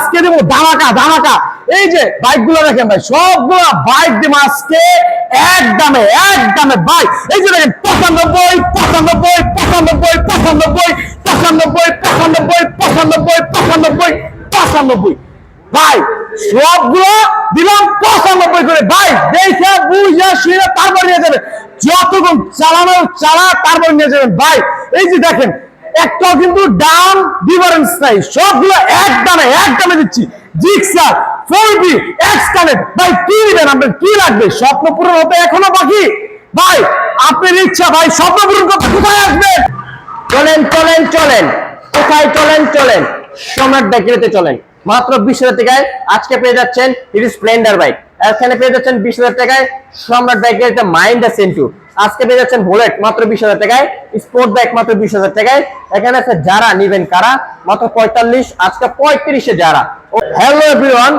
আজকে দেবো ধামাকা ধামাকা। এই যে বাইকগুলো দেখেন ভাই, সবগুলো বাইক দেবো আজকে এক দামে এক দামে। ভাই, এই যে দেখেন, পঁচানব্বই পঁচানব্বই পঁচানব্বই পঁচানব্বই পঁচানব্বই পঁচানব্বই পঁচানব্বই পঁচানব্বই পঁচানব্বই। ভাই, সবগুলো দিলাম পঁচানব্বই করে। ভাই, দেখে বুঝে শুয়ে তারপর নিয়ে যাবে যতক্ষণ চালানো, চালা, তারপর নিয়ে যাবেন। ভাই, এই যে দেখেন একটাও কিন্তু দাম ডিফারেন্স নাই। সবগুলো এক দামে এক দামে দিচ্ছি। Gixxer four B X connect ভাই, কি নেবেন আপনার? কি লাগবে? স্বপ্ন পূরণ হতে এখনও বাকি? ভাই, আপনার ইচ্ছা, ভাই, স্বপ্ন পূরণ করতে কোথায় আসবেন? চলেন চলেন চলেন। কোথায় চলেন চলেন? সম্রাট ব্যাটারিতে চলেন। মাত্র বিশ হাজার টাকায় আজকে পেয়ে যাচ্ছেন হিরো স্প্লেন্ডার বাইক এখানে পেয়ে যাচ্ছেন বিশ হাজার টাকায় সম্রাট ব্যাটারিতে মাইন্ড সেন্টু আজকে পেয়ে যাচ্ছেন বুলেট মাত্র বিশ হাজার টাকায়। স্পোর্ট বাইক মাত্র বিশ হাজার টাকায়। এখানে আছে যারা নিবেন কারা? মাত্র পঁয়তাল্লিশ, আজকে পঁয়ত্রিশে যারা। হ্যালো এভরিওয়ান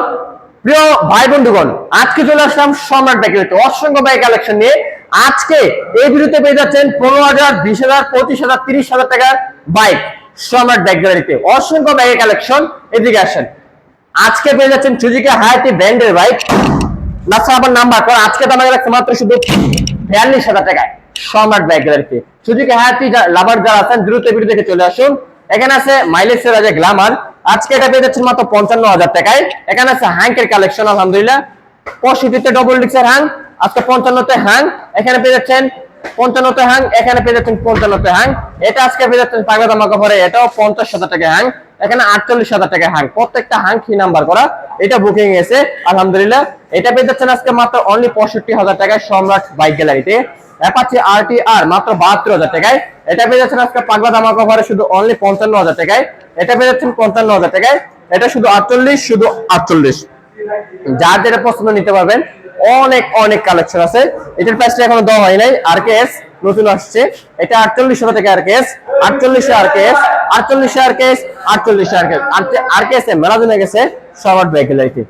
প্রিয় ভাই বন্ধুগণ, আজকে চলে আসলাম সম্রাট ব্যাটারিতে অসংখ্য বাইক কালেকশন নিয়ে। আজকে এই ভিডিওতে পেয়ে যাচ্ছেন পনেরো হাজার, বিশ হাজার, পঁচিশ হাজার, তিরিশ হাজার টাকার বাইক সম্রাট ব্যাগ গ্যালারিতে অসংখ্য ব্যাগের কালেকশন এদিকে আসেন। আজকে পেয়ে যাচ্ছেন সুজুকি হায়াতি ব্র্যান্ডের বাইক নাচ্ছা আবার নাম্বার আজকে মাত্র শুধু বিয়াল্লিশ হাজার টাকায়। সম্রাট হায়াতি লাভার যারা আছেন, দ্রুত ভিডিও থেকে চলে আসুন। এখানে আছে গ্লামার আজকে এটা পেয়ে যাচ্ছেন মাত্র পঞ্চান্ন হাজার টাকায়। এখানে আছে হ্যাঙ্কের কালেকশন আলহামদুলিল্লাহ। পঁয়ষট্টিতে ডবল ডিক্সের হ্যাং আজকে পঞ্চান্নতে হ্যাং এখানে পেয়ে যাচ্ছেন পঞ্চান্নতে হ্যাং এখানে পেয়ে যাচ্ছেন পঞ্চান্নতে হ্যাং এটা আজকে পেয়ে যাচ্ছেন পাগলা পরে এটাও পঞ্চাশ হাজার টাকা হ্যাং এখানে আটচল্লিশ হাজার টাকা হ্যাং প্রত্যেকটা হ্যাং কি নাম্বার করা। এটা বুকিং এসে, আলহামদুলিল্লাহ। এটা পেয়ে যাচ্ছেন আজকে মাত্র অনলি পঁয়ষট্টি হাজার টাকায় সম্রাট বাইক গ্যালারিতে। অ্যাপাচি আরটি আর মাত্র বাহাত্তর হাজার টাকায়। এটা পেয়ে যাচ্ছেন আজকে পাগলা দামাকা পরে শুধু অনলি পঞ্চান্ন হাজার টাকায়। এটা পেয়ে যাচ্ছেন পঞ্চান্ন হাজার টাকায়। এটা শুধু আটচল্লিশ শুধু আটচল্লিশ। যার যেটা পছন্দ নিতে পারবেন, অনেক অনেক কালেকশন আছে। এটার প্রাইসটা এখনও দেওয়া হয় নাই। আর কে এস নতুন আসছে। এটা আটচল্লিশ হাজার টাকা আর কে এস আটচল্লিশে আর কে এস আটচল্লিশে R K S আটচল্লিশে R K R K S মেলা দিনে গেছে সবার ব্যাগ গ্যালারিতে।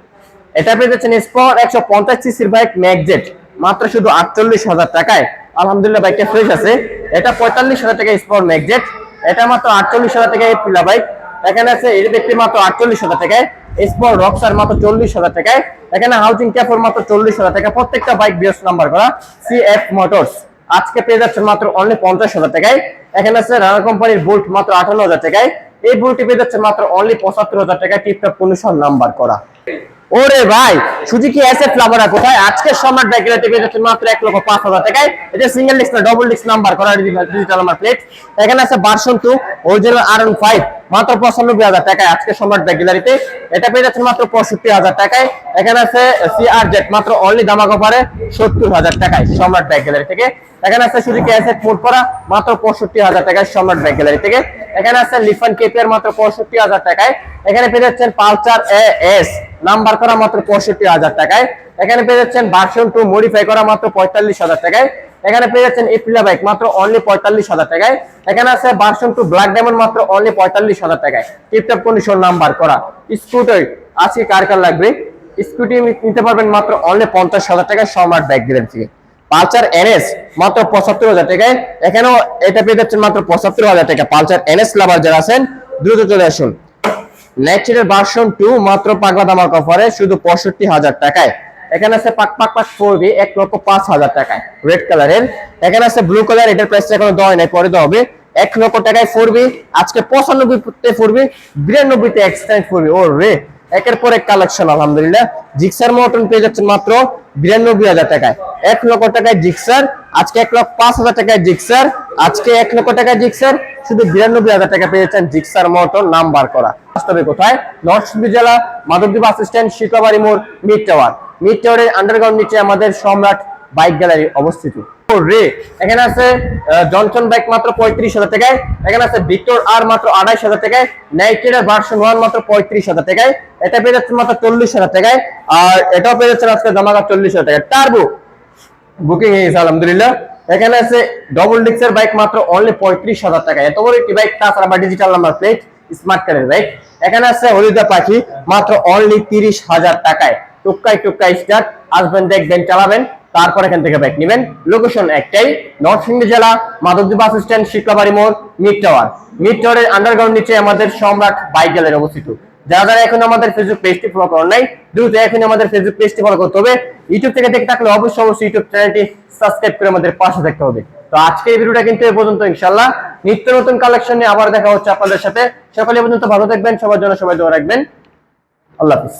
এটা পেয়ে যাচ্ছেন স্পট একশো পঞ্চাশ সিসির বাইক ম্যাকজেট মাত্র শুধু আটচল্লিশ হাজার টাকায়। আলহামদুলিল্লাহ বাইকটা ফ্রেশ আছে। এটা পঁয়তাল্লিশ হাজার টাকা স্পট ম্যাকজেট এটা মাত্র আটচল্লিশ হাজার টাকা পিলা বাইক এখানে আছে এটা দেখতে মাত্র আটচল্লিশ হাজার টাকায়। স্পট রক্সার মাত্র চল্লিশ হাজার টাকায়। এখানে হাউজিং ক্যাফোর মাত্র চল্লিশ হাজার টাকা প্রত্যেকটা বাইক বিএস নাম্বার করা সি এফ মোটরস আজকে পেয়ে যাচ্ছেন মাত্র অনলি পঞ্চাশ হাজার টাকায়। এখানে আছে রানা কোম্পানির বুল্ট মাত্র আঠান্ন হাজার টাকায়। এই বুলটি পেয়ে যাচ্ছে মাত্র অনলি পঁচাত্তর হাজার টাকায়। টিপটপ কন্ডিশন নাম্বার করা। ওরে ভাই সুজুকি এসএফ লাভারা কোথায়? আজকে সম্রাট রেটে পেয়ে যাচ্ছে মাত্র এক লক্ষ পাঁচ হাজার টাকায়। এটা সিঙ্গেল ডিস্ক না ডবল ডিস্ক নাম্বার করা ডিজিটাল নাম্বার প্লেট এখানে আছে version two original R N five মাত্র পঁচানব্বই হাজার টাকায় আজকে সম্রাট বাইক গ্যালারিতে এটা পেয়ে যাচ্ছে মাত্র পঁয়ষট্টি হাজার টাকায়। এখানে আছে সিআর জেড মাত্র অনলি দামা কভারে সত্তর হাজার টাকায় সম্রাট বাইক গ্যালারি থেকে। এখানে আছে সুজুকি এসএফ মোট করা, মাত্র পঁয়ষট্টি হাজার টাকায় সম্রাট বাইক গ্যালারি থেকে। এখানে আছে লিফান কেপিয়ার মাত্র পঁয়ষট্টি হাজার টাকায়। এখানে পেয়ে যাচ্ছেন পালচার এ এস নাম্বার করা মাত্র পঁয়ষট্টি হাজার টাকায়। এখানে পেয়ে যাচ্ছেন ভার্সন টু মডিফাই করা মাত্র পঁয়তাল্লিশ হাজার টাকায়। এখানে পেয়ে যাচ্ছেন এপ্রিলা বাইক মাত্র অনলি পঁয়তাল্লিশ হাজার টাকায়। এখানে আছে ভার্সন টু ব্ল্যাক ডায়মন্ড মাত্র অনলি পঁয়তাল্লিশ হাজার টাকায়। টিপটপ কন্ডিশন নাম্বার করা। স্কুটার আজকে কার কার লাগবে? স্কুটি নিতে পারবেন মাত্র অনলি পঞ্চাশ হাজার টাকায় সম্রাট বাইক দিলেন থেকে পালচার এনএস মাত্র পঁচাত্তর হাজার টাকায়। এখানেও এটা পেয়ে যাচ্ছেন মাত্র পঁচাত্তর হাজার টাকা। পালচার এনএস লাভার যারা আছেন, দ্রুত চলে আসুন। নেচারের ভার্সন টু মাত্র পাগলা দামার অফারে শুধু পঁয়ষট্টি হাজার টাকায়। এখানে আছে পাক পাক পাক ফোর বি এক লক্ষ পাঁচ হাজার টাকায়। রেড কালারের এখানে আছে ব্লু কালার এটার প্রাইসটা এখনও দেওয়া নাই, পরে দেওয়া হবে। এক লক্ষ টাকায় ফোর বি আজকে পঁচানব্বই তে ফোর বি বিরানব্বইতে এক্সটেন্ড ফোর বি ও রে, একের পর এক কালেকশন আলহামদুলিল্লাহ। জিক্সার মটন পেয়ে যাচ্ছেন মাত্র বিরানব্বই হাজার টাকায়। এক লক্ষ টাকায় জিক্সার আজকে এক লক্ষ পাঁচ হাজার টাকায় জিক্সার আজকে এক লক্ষ টাকায় জিক্সার শুধু বিরানব্বই হাজার টাকা পেয়ে যাচ্ছেন জিক্সার মটন নাম্বার করা। বাস্তবে কোথায়? নর্থ জেলা মাধবদ্বীপ বাস স্ট্যান্ড শিকাবাড়ি মোড়, মিড টাওয়ার। মিড টাওয়ারের আন্ডারগ্রাউন্ড নিচে আমাদের সম্রাট বাইক গ্যালারি অবস্থিত। রে, এখানে আছে জনসন বাইক মাত্র পঁয়ত্রিশ হাজার এখানে আছে আর মাত্র আড়াইশ হাজার ভার্সন মাত্র পঁয়ত্রিশ হাজার মাত্র চল্লিশ হাজার আর চল্লিশ হাজার বুকিং আলহামদুলিল্লাহ। এখানে আছে ডবল ডিক্সের বাইক মাত্র অনলি পঁয়ত্রিশ হাজার টাকা এত বড় একটি বাইক তাছাড়া ডিজিটাল নাম্বার প্লেট স্মার্ট কারের বাইক এখানে আছে হলিদা পাখি, মাত্র অনলি তিরিশ হাজার টাকায়। টুক্কাই টুক্কাই স্টার্ট আসবেন, দেখবেন, চালাবেন, তারপর এখান থেকে বাইক নেবেন। লোকেশন একটাই নরসিংদী জেলা, মাধবদী বাস স্ট্যান্ড শিক্ষাবাড়ি মোড় মিড টাওয়ার মিড টাওয়ারের আন্ডারগ্রাউন্ড নিচে আমাদের সম্রাট বাইক গ্যালারি অবস্থিত। যারা যারা এখন আমাদের ফেসবুক পেজটি ফলো করেন নাই, দ্রুত এখন আমাদের ফেসবুক পেজটি ফলো করতে হবে। ইউটিউব থেকে দেখে থাকলে অবশ্যই অবশ্যই ইউটিউব চ্যানেলটি সাবস্ক্রাইব করে আমাদের পাশে থাকতে হবে। তো আজকে এই ভিডিওটা কিন্তু এ পর্যন্ত ইনশাল্লাহ নিত্য নতুন কালেকশন নিয়ে আবার দেখা হচ্ছে আপনাদের সাথে। সকালে পর্যন্ত ভালো থাকবেন, সবার জন্য সবাই দোয়া রাখবেন। আল্লাহ হাফিজ।